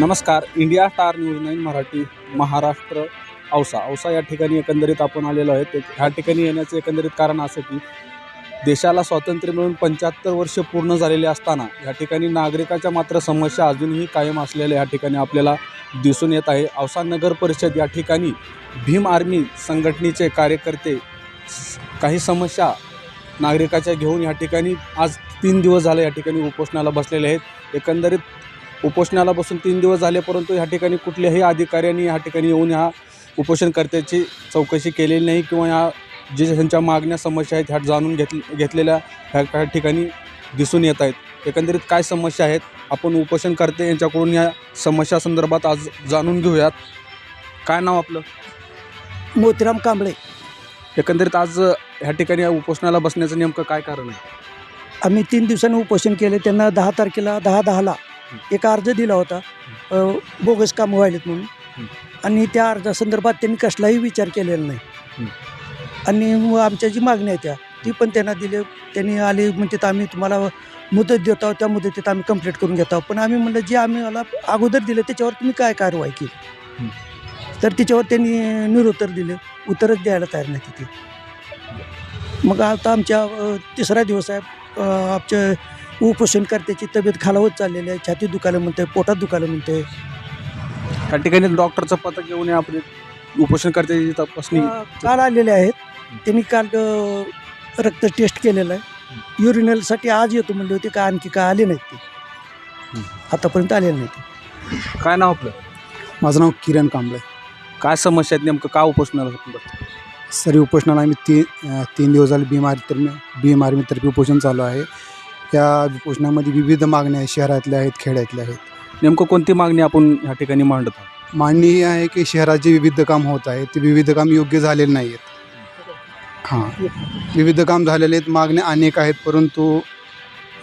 नमस्कार. India star news nine Marathi Maharashtra Ausa. Ausa या ठिकाणी एकंदरीत आपण आलेलो आहे. ते ह्या ठिकाणी येण्याचं एकंदरीत कारण असं की देशाला स्वातंत्र्य मिळून पंच्याहत्तर वर्ष पूर्ण झालेले असताना या ठिकाणी नागरिकाच्या मात्र समस्या अजूनही कायम असलेल्या या ठिकाणी आपल्याला दिसून येत आहे. औसा नगर परिषद या ठिकाणी भीम आर्मी संघटनेचे कार्यकर्ते काही समस्या नागरिकाच्या घेऊन या ठिकाणी आज तीन दिवस झाले या ठिकाणी उपोषणाला बसलेले आहेत. एकंदरीत उपोषणाला बसून तीन दिवस झाले परंतु ह्या ठिकाणी कुठल्याही अधिकाऱ्यांनी ह्या ठिकाणी येऊन ह्या उपोषणकर्त्याची चौकशी केलेली नाही किंवा ह्या जे ह्यांच्या मागण्या समस्या आहेत ह्या जाणून घेत घेतलेल्या ह्या ह्या ठिकाणी दिसून येत आहेत. एकंदरीत काय समस्या आहेत आपण उपोषणकर्ते यांच्याकडून या समस्या संदर्भात आज जाणून घेऊयात. काय नाव आपलं? मोतीराम कांबळे. एकंदरीत आज ह्या ठिकाणी या उपोषणाला बसण्याचं नेमकं काय कारण आहे? आम्ही तीन दिवसांनी उपोषण केले त्यांना दहा तारखेला दहा दहाला एक अर्ज दिला होता बोगस कामं व्हायलेत म्हणून. आणि त्या अर्जासंदर्भात त्यांनी कसलाही विचार केलेला नाही. आणि आमच्या जी मागण्या आहे त्या ती पण त्यांना दिले. त्यांनी आले म्हणजे आम्ही तुम्हाला मुदत देत आहोत, त्या मुदतीत आम्ही कंप्लीट करून घेत आहोत. पण आम्ही म्हणलं जे आम्ही मला अगोदर दिलं त्याच्यावर तुम्ही काय कारवाई केली? तर तिच्यावर त्यांनी निरुत्तर दिले. उत्तरच द्यायला तयार नाही तिथे. मग आता आमच्या तिसरा दिवस आहे. आमच्या उपोषणकर्त्याची तब्येत खालावत चाललेली आहे. छाती दुखायला म्हणते पोटात दुखायला म्हणते ह्या ठिकाणी डॉक्टरचं पथक घेऊन या आपली उपोषणकर्त्याची तपासणी अ, काल आलेले आहेत. त्यांनी काल अ, रक्त टेस्ट केलेलं आहे. युरिनलसाठी आज येतो म्हणले होते का आणखी काय आले नाहीत ते. हं. आतापर्यंत आलेले नाही ते. काय नाव आपलं? माझं नाव किरण कांबळे. काय समस्या आहेत नेमकं? का उपोषणाला? सरी उपोषणाला आम्ही तीन अ, तीन दिवस झाले भीम आर्मी भीम आर्मीतर्फे उपोषण चालू आहे. या उपोषणामध्ये विविध मागण्या आहेत शहरातल्या आहेत खेड्यातल्या आहेत. नेमकं कोणती मागणी आपण ह्या ठिकाणी मांडत आहोत? मांडणी ही आहे की शहरात जे विविध काम होत आहे ते विविध काम योग्य झालेले नाही आहेत हां. विविध काम झालेले आहेत मागण्या अनेक आहेत परंतु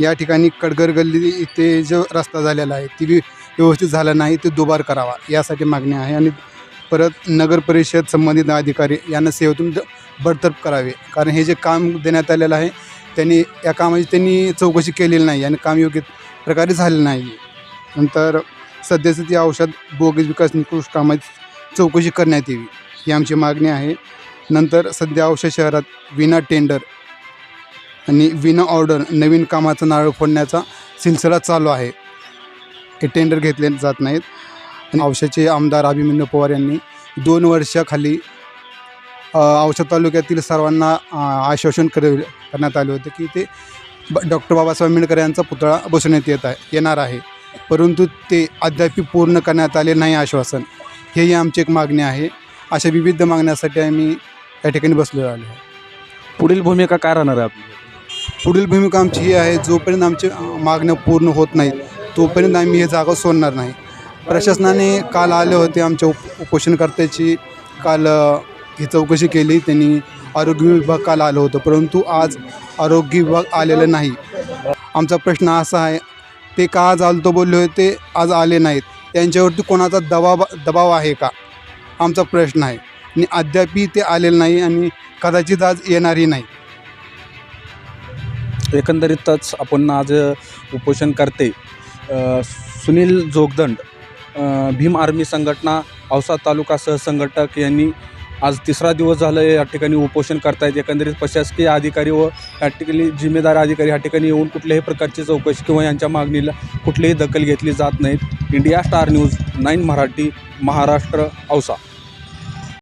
या ठिकाणी कडगर गल्ली इथे जो रस्ता झालेला आहे ती व्यवस्थित झाला नाही ते दुबार करावा यासाठी मागणी आहे. आणि परत नगर परिषद संबंधित अधिकारी यांना सेवेतून द- बडतर्फ करावे कारण हे जे काम देण्यात आलेलं आहे त्यांनी या कामाची त्यांनी चौकशी केलेली नाही आणि काम योग्य प्रकारे झालेलं नाही. नंतर सद्यस्थिती औषध बोगस विकास निकृष्ट कामाची चौकशी करण्यात यावी ही आमची मागणी आहे. नंतर सध्या औषध शहरात विना टेंडर आणि विना ऑर्डर नवीन कामाचं नारळ फोडण्याचा सिलसिला चालू आहे. हे टेंडर घेतले जात नाहीत. आणि औषधचे आमदार अभिमन्यू पवार यांनी दोन वर्षाखाली औषध तालुक्यातील सर्वांना आश्वासन कर करण्यात आले होते की ते ब डॉक्टर बाबासाहेब आंबेडकर यांचा पुतळा बसवण्यात येत आहे येणार आहे. परंतु ते अद्याप पूर्ण करण्यात आले नाही आश्वासन. हेही आमची एक मागणी आहे. अशा विविध मागण्यासाठी आम्ही या ठिकाणी बसलेलो आलो आहे. पुढील भूमिका काय राहणार आहे? आपली पुढील भूमिका आमची ही आहे जोपर्यंत आमचे मागण्या पूर्ण होत नाहीत तोपर्यंत आम्ही हे जागा सोडणार नाही. प्रशासनाने काल आले होते आमच्या उप उपोषणकर्त्याची. काल ही चौकशी केली त्यांनी आरोग्य विभाग काल आलं होतं परंतु आज आरोग्य विभाग आलेलं नाही. आमचा प्रश्न असा आहे ते का आज आलतो बोलले होते आज आले नाहीत. त्यांच्यावरती कोणाचा दबाव दबाव आहे का? आमचा प्रश्न आहे. आणि अद्यापही ते आलेलं नाही आणि कदाचित आज येणारही नाही. एकंदरीतच आपण आज उपोषण करते सुनील जोगदंड भीम आर्मी संघटना औसा तालुका सहसंघटक यांनी आज तिसरा दिवस झालं या ठिकाणी उपोषण करतायत. एकंदरीत प्रशासकीय अधिकारी व या ठिकाणी जिम्मेदार अधिकारी या ठिकाणी येऊन कुठल्याही प्रकारची चौकशी किंवा यांच्या मागणीला कुठलीही दखल घेतली जात नाहीत. India star news nine Marathi Maharashtra Ausa.